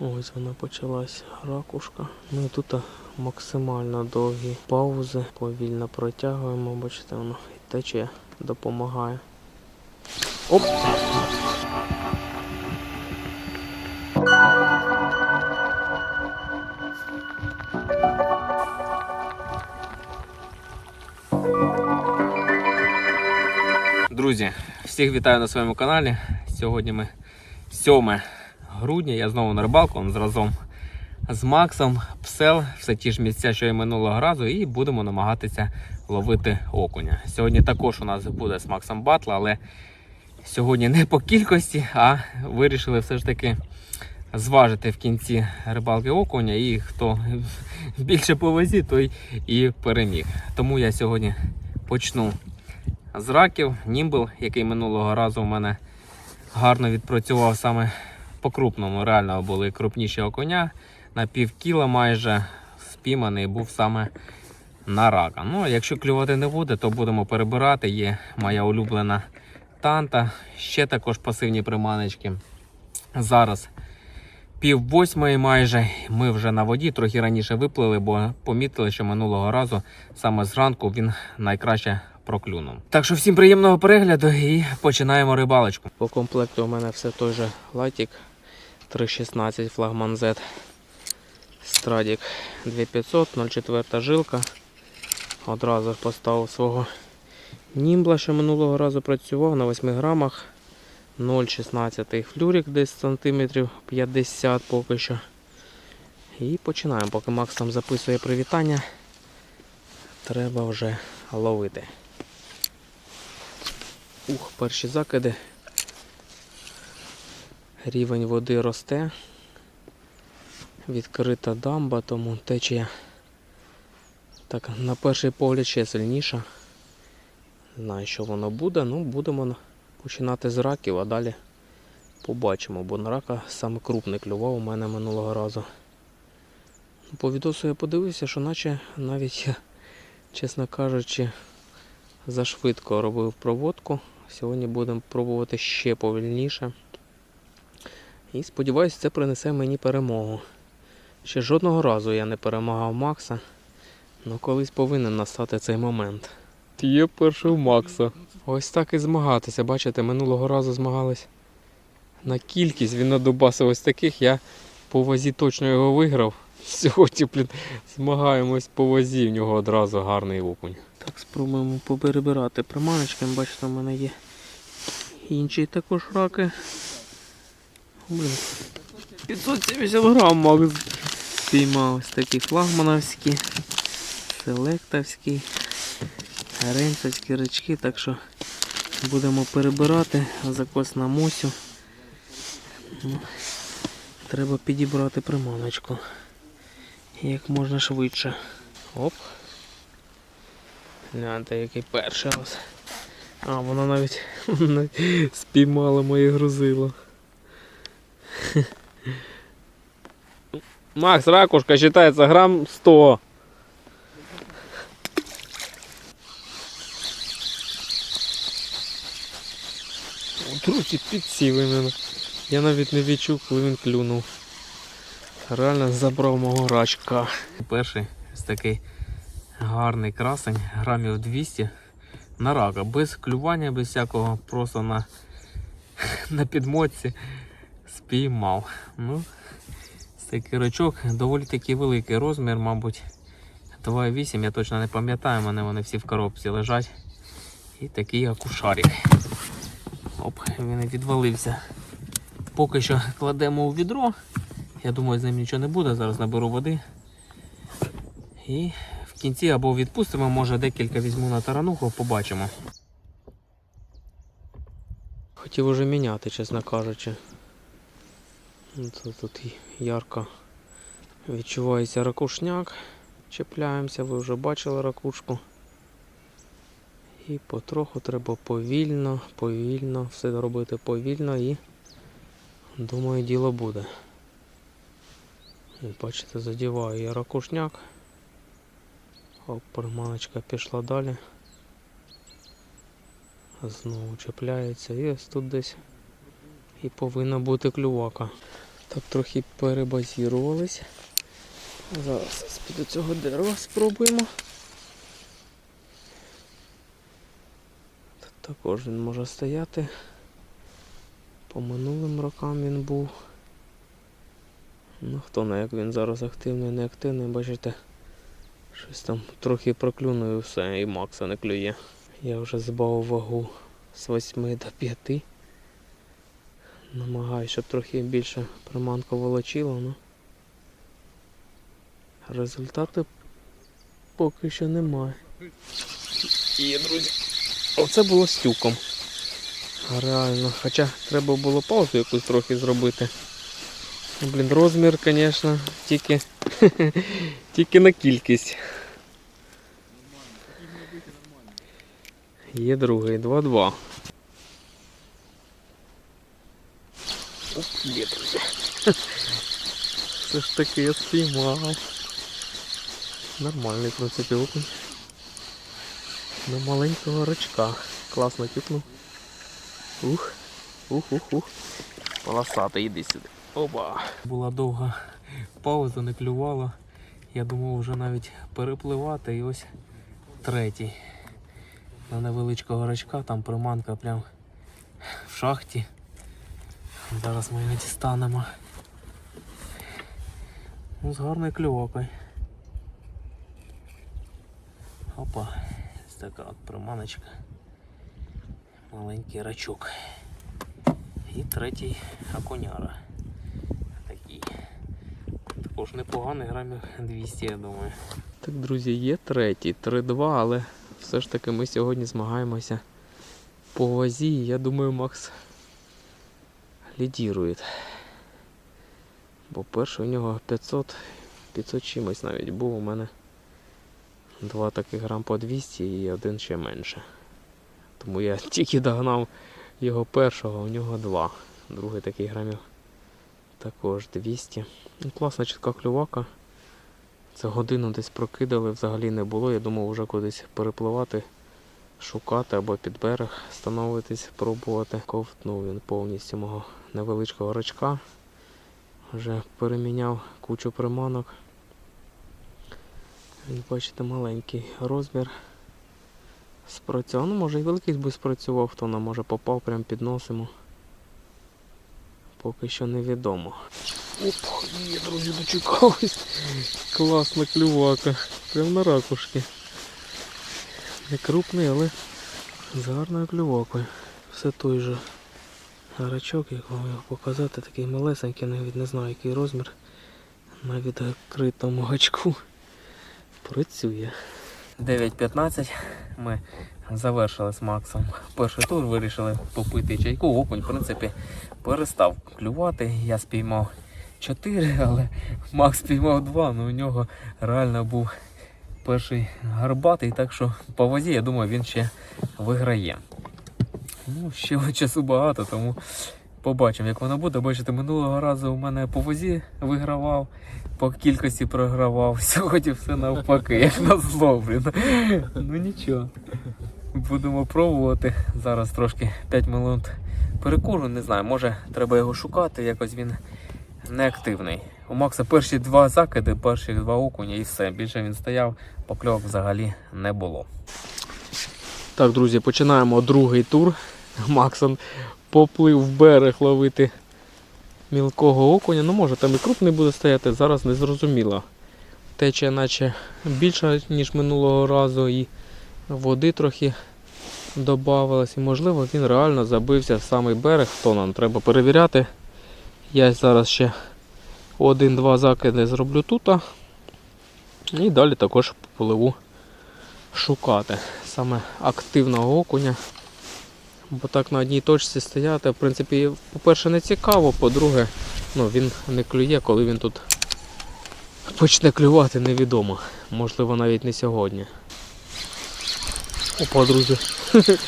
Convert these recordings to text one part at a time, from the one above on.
Ось вона почалась ракушка. Ну і тут максимально довгі паузи. Повільно протягуємо, бачите, воно і тече, допомагає. Оп! Друзі, всіх вітаю на своєму каналі. Сьогодні ми 7 грудня. Я знову на рибалку разом з Максом, псел, все ті ж місця, що і минулого разу, і будемо намагатися ловити окуня. Сьогодні також у нас буде з Максом батл, але сьогодні не по кількості, а вирішили все ж таки зважити в кінці рибалки окуня. І хто більше по вазі, той і переміг. Тому я сьогодні почну з раків, німбл, який минулого разу у мене гарно відпрацював саме по крупному. Реально були крупніші окуня. На пів кіла майже спійманий був саме на рака. Ну, якщо клювати не буде, то будемо перебирати. Є моя улюблена танта, ще також пасивні приманочки. Зараз пів восьмої майже ми вже на воді, трохи раніше виплили, бо помітили, що минулого разу саме зранку він найкраще проклюнув. Так що всім приємного перегляду і починаємо рибалочку. По комплекту у мене все той же латік 316 флагман Z. Страдік 2500, 0,4 жилка. Одразу поставив свого німбла, що минулого разу працював на 8 грамах. 0,16 флюрик десь сантиметрів 50 поки що. І починаємо, поки Макс там записує привітання. Треба вже ловити. Ух, перші закиди. Рівень води росте. Відкрита дамба, тому течія так на перший погляд ще сильніша. Знаю, що воно буде, ну будемо починати з раків, а далі побачимо, бо на рака саме крупний клював у мене минулого разу. Ну, По відосу я подивився, що наче навіть чесно кажучи, зашвидко робив проводку. Сьогодні будемо пробувати ще повільніше. І сподіваюся, це принесе мені перемогу. Ще жодного разу я не перемагав Макса, але колись повинен настати цей момент. Є перший у Макса. Ось так і змагатися. Бачите, минулого разу змагались на кількість, він надубасив ось таких, я по вазі точно його виграв. Сьогодні, блін, змагаємось по вазі, в нього одразу гарний окунь. Так, спробуємо поперебирати приманочками. Бачите, в мене є інші також раки. Блін, 570 грам Макс спіймав ось такі флагмановські, селектовські, ренцевські речки, так що будемо перебирати закос на мосю. Ну, Треба підібрати приманочку як можна швидше. Оп. Гляньте, який перший раз. А, воно навіть спіймало моє грузило. Макс, ракушка вважається грам 100. Друзі, підсів іменно. Я навіть не відчув, коли він клюнув. Реально забрав мого рачка. Перший ось такий гарний красень, грамів 200 на рака, без клювання, без всякого, просто на, на підмотці спіймав. Ну, такий рачок, доволі такий великий розмір, мабуть. 2,8, я точно не пам'ятаю, мене вони всі в коробці лежать. І такий акушарик. Оп, він і відвалився. Поки що кладемо у відро. Я думаю, з ним нічого не буде. Зараз наберу води. І в кінці або відпустимо, може декілька візьму на тарануху, побачимо. Хотів уже міняти, чесно кажучи. Ну, Тут, тут ярко відчувається ракушняк. Чіпляємося, ви вже бачили ракушку. І потроху треба повільно, повільно, все робити повільно і думаю діло буде. Бачите, задіваю я ракушняк. Оп, приманочка пішла далі. Знову чіпляється і ось тут десь і повинна бути клювака. Так трохи перебазірувались. Зараз з-під цього дерева спробуємо. Тут також він може стояти. По минулим рокам він був. Ну хто знає, як він зараз активний, не активний, бачите. Щось там трохи проклюнув і все, і Макса не клює. Я вже збав вагу з 8 до 5. Намагаюся, щоб трохи більше приманка волочила, ну. Результату поки що немає. Є, друзі. Оце було стюком. Реально. Хоча треба було паузу якусь трохи зробити. Блін, розмір, звісно, тільки, тільки на кількість. Є другий, 2-2. Друзі. Все ж таки я спіймав. Нормальний, в принципі, окунь. На маленького рачка. Класно тюкнув. Ух, ух, ух, ух. Полосатий, іди сюди. Опа. Була довга пауза, не клювала. Я думав вже навіть перепливати і ось третій. На невеличкого рачка, там приманка прям в шахті. Зараз ми його дістанемо. Ну, з гарною клювакою. Опа, ось така от приманочка. Маленький рачок. І третій окуняра. Такий. Також непоганий грамів 200, я думаю. Так, друзі, є третій, 3-2, але все ж таки ми сьогодні змагаємося по вазі. Я думаю, Макс лідірує. Бо перший у нього 500, 500 чимось навіть був у мене. Два таких грам по 200 і один ще менше. Тому я тільки догнав його першого, у нього два. Другий такий грамів також 200. Ну, класна чітка клювака. Це годину десь прокидали, взагалі не було. Я думав вже кудись перепливати, шукати або під берег становитись, пробувати. Ковтнув він повністю мого невеличкого рачка. Вже переміняв кучу приманок. Він, бачите, маленький розмір. Спрацював. Ну, може і великий би спрацював, хто нам може попав прямо під носимо. Поки що невідомо. Оп, є, друзі, дочекались. Класна клювака. Прям на ракушки. Не крупний, але з гарною клювакою. Все той же гарачок, як вам його показати, такий малесенький, навіть не знаю який розмір. На відкритому гачку працює. 9.15 ми завершили з Максом перший тур, вирішили попити чайку. Окунь, в принципі, перестав клювати. Я спіймав 4, але Макс спіймав 2, ну у нього реально був перший гарбатий, так що по вазі, я думаю, він ще виграє. Ну, ще часу багато, тому побачимо, як воно буде. Бачите, минулого разу у мене по возі вигравав, по кількості програвав. Сьогодні все навпаки, як на блін. Ну нічого. Будемо пробувати. Зараз трошки 5 минут перекуру, не знаю, може треба його шукати, якось він неактивний. У Макса перші два закиди, перші два окуня і все. Більше він стояв, покльовок взагалі не було. Так, друзі, починаємо другий тур. Максон поплив в берег ловити мілкого окуня. Ну, може там і крупний буде стояти, зараз не зрозуміло. Течія наче більша, ніж минулого разу, і води трохи додавалось. І можливо він реально забився в самий берег, то нам треба перевіряти. Я зараз ще один-два закиди зроблю тут. І далі також попливу шукати саме активного окуня. Бо так на одній точці стояти, в принципі, по-перше, не цікаво, по-друге, ну, він не клює, коли він тут почне клювати, невідомо. Можливо, навіть не сьогодні. Опа, друзі.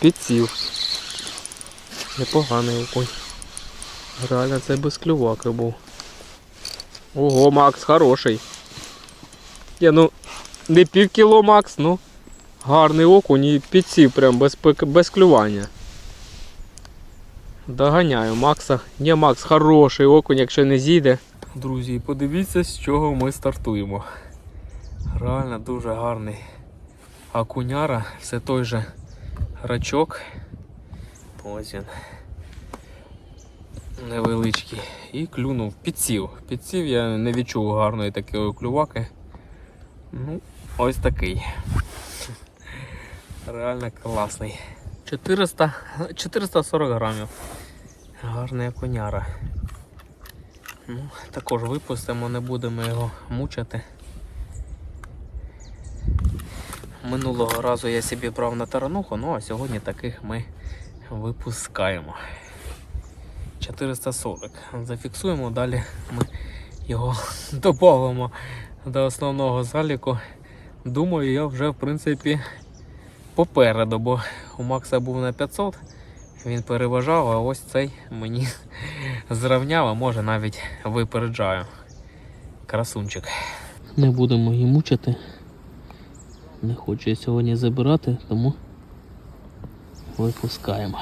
Підсів. Непоганий окунь. Реально це без клюваки був. Ого, Макс, хороший. Я ну не пів кіло Макс, ну. Гарний окунь і підсів прям без, без клювання. Доганяю Макса. Ні, Макс, хороший окунь, якщо не зійде. Друзі, подивіться, з чого ми стартуємо. Реально дуже гарний окуняра, все той же рачок. Ось він. Невеличкий. І клюнув, підсів. Підсів, я не відчув гарної такої клюваки. Ну, ось такий. Реально класний. 400, 440 грамів. Гарний окуняра. Ну, також випустимо, не будемо його мучити. Минулого разу я собі брав на тарануху, ну а сьогодні таких ми випускаємо. 440. Зафіксуємо, далі ми його додамо до основного заліку. Думаю, я вже в принципі попереду, бо у Макса був на 500, він переважав, а ось цей мені зрівняв, а може навіть випереджаю. Красунчик. Не будемо її мучити. Не хочу сьогодні забирати, тому випускаємо.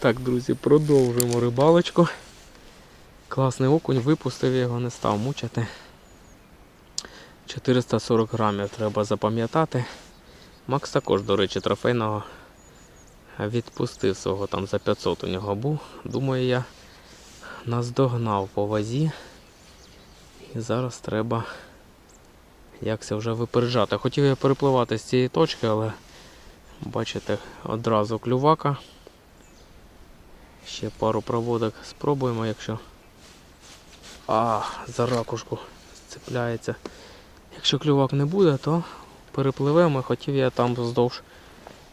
Так, друзі, продовжуємо рибалочку. Класний окунь, випустив його, не став мучити. 440 грамів треба запам'ятати. Макс також, до речі, трофейного відпустив свого там за 500 у нього був. Думаю, я наздогнав по вазі. І зараз треба якся вже випереджати. Хотів я перепливати з цієї точки, але бачите, одразу клювака. Ще пару проводок спробуємо, якщо. А, за ракушку цепляється. Якщо клювак не буде, то перепливемо. Хотів я там вздовж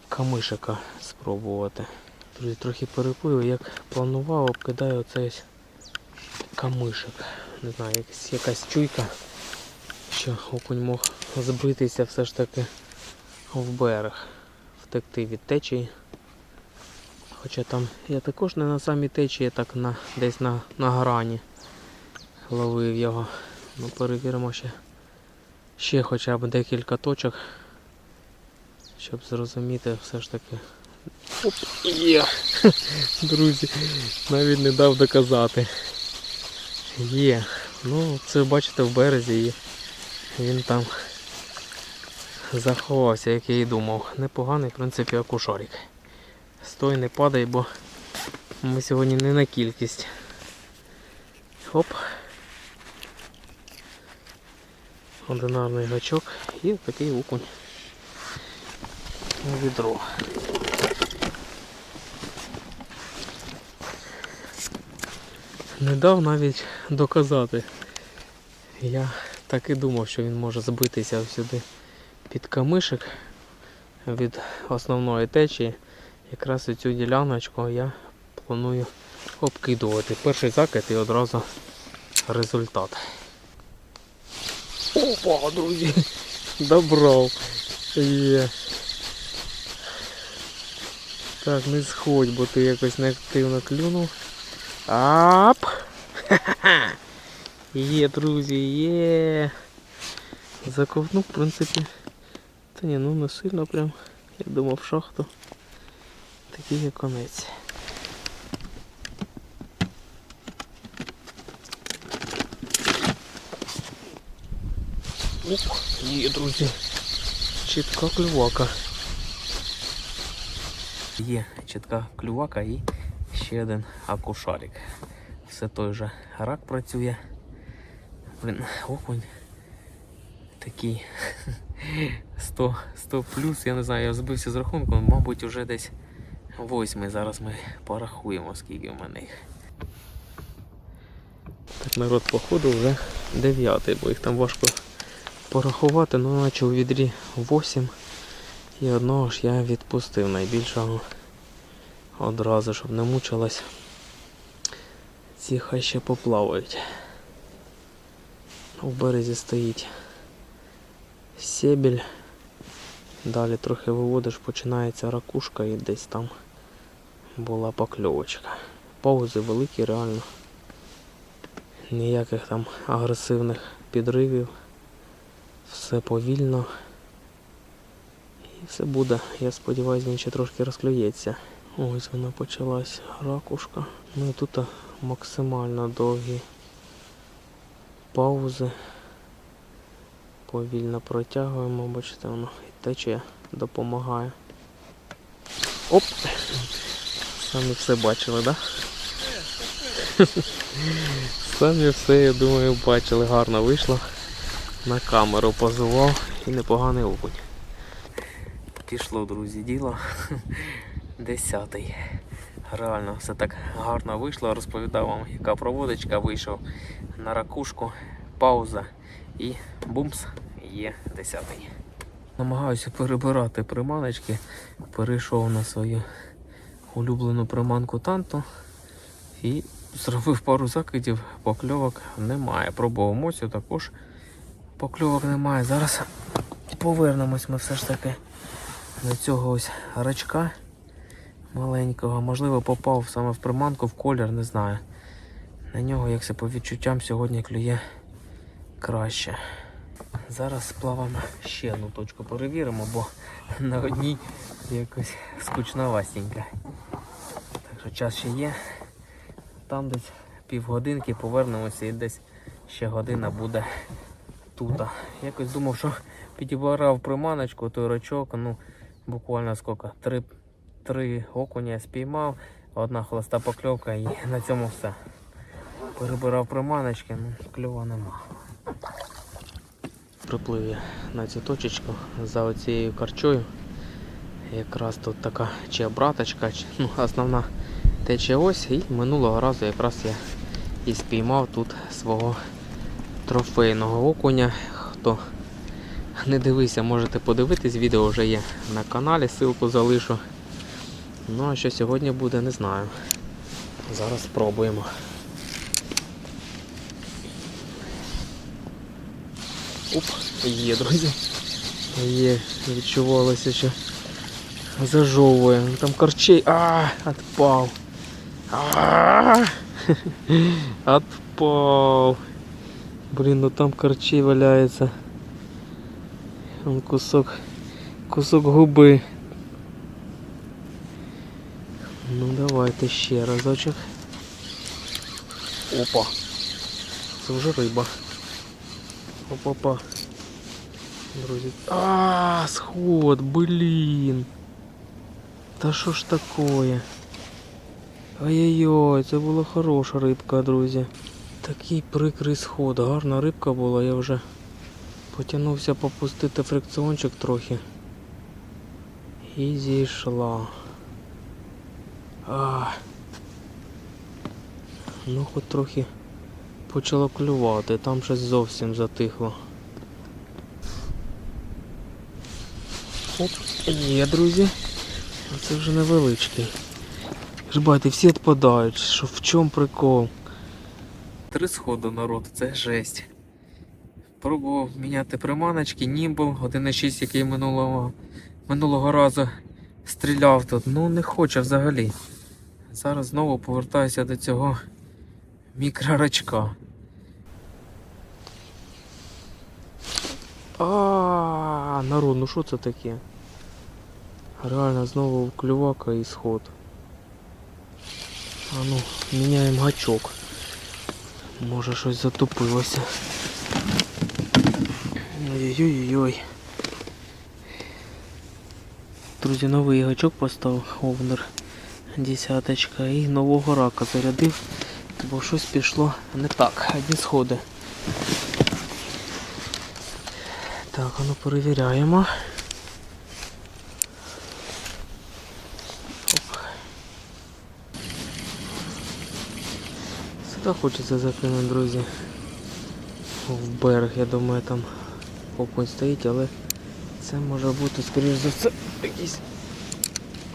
камишика спробувати. Друзі, трохи переплив, як планував, обкидаю оцей камишик. Не знаю, якась, якась чуйка, що окунь мог збитися все ж таки в берег, втекти від течії. Хоча там я також не на самій течії, так на, десь на, на грані ловив його. Ну перевіримо ще, ще хоча б декілька точок, щоб зрозуміти все ж таки. Оп, є! Друзі, навіть не дав доказати. Є. Ну, це бачите в березі і він там заховався, як я і думав. Непоганий, в принципі, акушарик. Стой, не падай, бо ми сьогодні не на кількість. Хоп. Одинарний гачок і такий окунь. Відро. Не дав навіть доказати. Я так і думав, що він може збитися сюди під камишик від основної течії. Якраз цю діляночку я планую обкидувати. Перший закид і одразу результат. Опа, друзі! Добрав. Є. Так, не сходь, бо ти якось неактивно клюнув. Ап! Ха-ха-ха! Є, друзі, є. Заковнув, в принципі. Та ні, ну не сильно прям. Я думав шахту. Конець. Ух, є, друзі. Чітка клювака. Є чітка клювака і ще один акушарик. Все той же рак працює. Блін, окунь такий 100, 100 плюс, я не знаю, я збився з рахунку, мабуть, вже десь восьмий. Зараз ми порахуємо, скільки в мене їх. Так, народ, походу, вже дев'ятий, бо їх там важко порахувати, ну наче у відрі 8. І одного ж я відпустив найбільшого одразу, щоб не мучилась. Ці хай ще поплавають. У березі стоїть сєбіль. Далі трохи виводиш, починається ракушка і десь там була покльовочка. Паузи великі, реально. Ніяких там агресивних підривів. Все повільно. І все буде. Я сподіваюся, він ще трошки розклюється. Ось вона почалась ракушка. Ну і тут максимально довгі паузи. Повільно протягуємо, бачите, воно і течія допомагає. Оп! Самі все бачили, так? Да? Самі все, я думаю, бачили, гарно вийшло. На камеру позував і непоганий окунь. Пішло, друзі, діло. Десятий. Реально все так гарно вийшло. Розповідав вам, яка проводочка вийшов на ракушку, пауза і бумс є десятий. Намагаюся перебирати приманочки. Перейшов на свою улюблену приманку танту і зробив пару закидів, покльовок немає. Пробував також покльовок немає. Зараз повернемось ми все ж таки до цього ось рачка маленького. Можливо, попав саме в приманку в колір, не знаю. На нього, як це по відчуттям, сьогодні клює краще. Зараз сплаваємо ще одну точку перевіримо, бо на одній якось скучновастенька. Так що час ще є. Там десь півгодинки повернемося і десь ще година буде тут. Якось думав, що підібрав приманочку, той рачок, ну буквально скільки, три, три окуня спіймав, одна холоста покльовка і на цьому все. Перебирав приманочки, ну кльова нема. Приплив я на цю точечку за оцією карчою. Якраз тут така чи обраточка, чи, ну, основна тече ось і минулого разу якраз я і спіймав тут свого трофейного окуня. Хто не дивився, можете подивитись, відео вже є на каналі, ссылку залишу. Ну а що сьогодні буде, не знаю. Зараз спробуємо. Оп, є, друзі. Є, відчувалося, що зажовує. Ну, Там корчей. А, отпав. А, отпав. Блін, ну там корчей валяється. Он кусок. Кусок губи. Ну давайте ще разочок. Опа. Це вже риба. Опа-па. Друзі. А, сход, блін. Та що ж такое? Ай-яй-яй, це була хороша рибка, друзі. Такий прикрий сход. Гарна рибка була, я вже потягнувся попустити фрикціончик трохи. І зійшла. А. Ну хоч трохи почало клювати, там щось зовсім затихло. Оп, є, друзі. Це вже невеличкий. Ж бачите, всі відпадають. Що в чому прикол? Три сходу народ, це жесть. Пробував міняти приманочки, німбл 1.6, який минулого, минулого разу стріляв тут. Ну не хоче взагалі. Зараз знову повертаюся до цього мікрорачка. А, народ, ну що це таке? Реально знову клювака і сход. А ну, міняємо гачок. Може щось затупилося. Ой-ой-ой. Друзі, новий гачок поставив овнер десяточка і нового рака зарядив, бо щось пішло не так. Одні сходи. Так, ну перевіряємо. Сюди хочеться закинути, друзі. В берег, я думаю, там окунь стоїть, але це може бути, скоріш за все, якийсь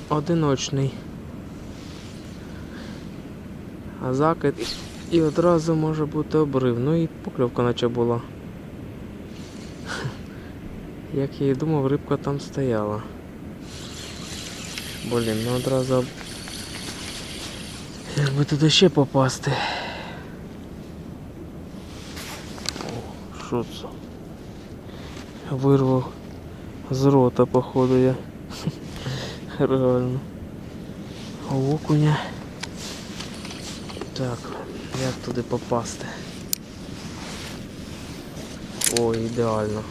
одиночний. А закид і одразу може бути обрив. Ну і покльовка наче була. Як я і думав, рибка там стояла. Блін, ну одразу. об- Якби туди ще попасти. О, що це? Вирвав З рота, походу, я. Реально. Окуня. Так, як туди попасти? О, ідеально.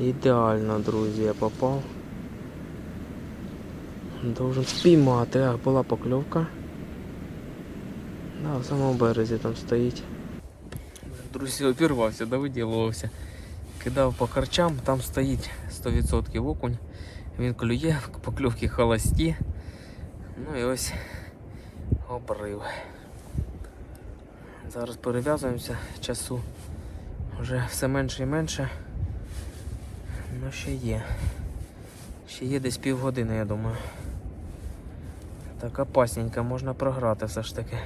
Ідеально, друзі, я попав. Должен спіймати, а була покльовка. Да, в самому березі там стоїть. Друзі, обірвався, да виділувався. Кидав по харчам, там стоїть 100% окунь. Він клює, покльовки холості. Ну і ось обрив. Зараз перев'язуємося часу. Вже все менше і менше. Ну ще є. Ще є десь півгодини, я думаю. Так опасненько, можна програти все ж таки.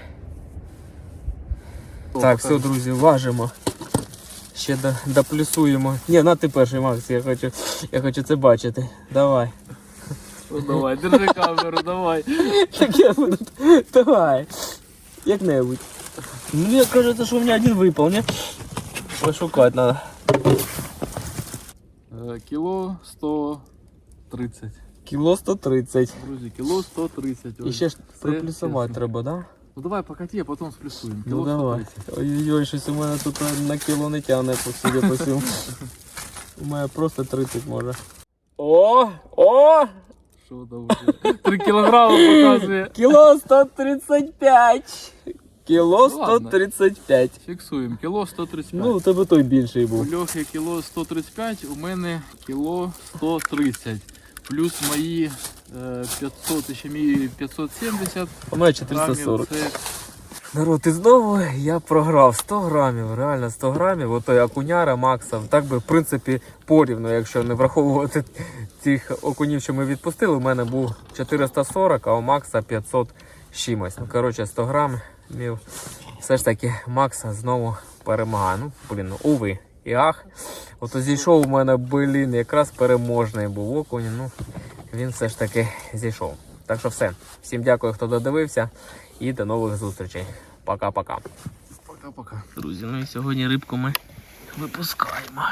Так, все, друзі, важимо. Ще до, доплюсуємо. Ні, на ти перший, Макс, я хочу, я хочу це бачити. Давай. Ну, давай, держи камеру, давай. Так я буду. Давай. Як-небудь. Мені кажется, що у мене один випав, ні? Пошукати треба. Е, Кіло 130. Кіло 130. Друзі, кіло 130. І Ось. ще ж Це приплюсувати чесно. треба, да? Ну давай покати, а потім сплюсуємо. Ну Кіло давай. 130. Ой-ой-ой, щось у мене тут на кіло не тягне, судя по всьому. У мене просто 30 може. О! О! Що там вже? 3 кілограми показує. Кіло 135! Кіло Ну, ладно. 135. Фіксуємо. Кіло 135. Ну, у тебе той більший У був. Льохи кіло 135, у мене кіло 130. Плюс мої е, 500, ще мій 570 У мене грамів. 440. Це Народ, і знову я програв 100 грамів, реально 100 грамів. Ото окуняра Макса. Так би, в принципі, порівну, якщо не враховувати тих окунів, що ми відпустили. У мене був 440, а у Макса 500 з чимось. Ну, коротше, 100 грамів. Все ж таки, Макса знову перемагає. Ну, блін, уви. І ах. Ото зійшов у мене, блін, якраз переможний був окунь. Ну, він все ж таки зійшов. Так що все. Всім дякую, хто додивився. І до нових зустрічей. Пока-пока. пока-пока. Друзі, ну сьогодні рибку ми випускаємо.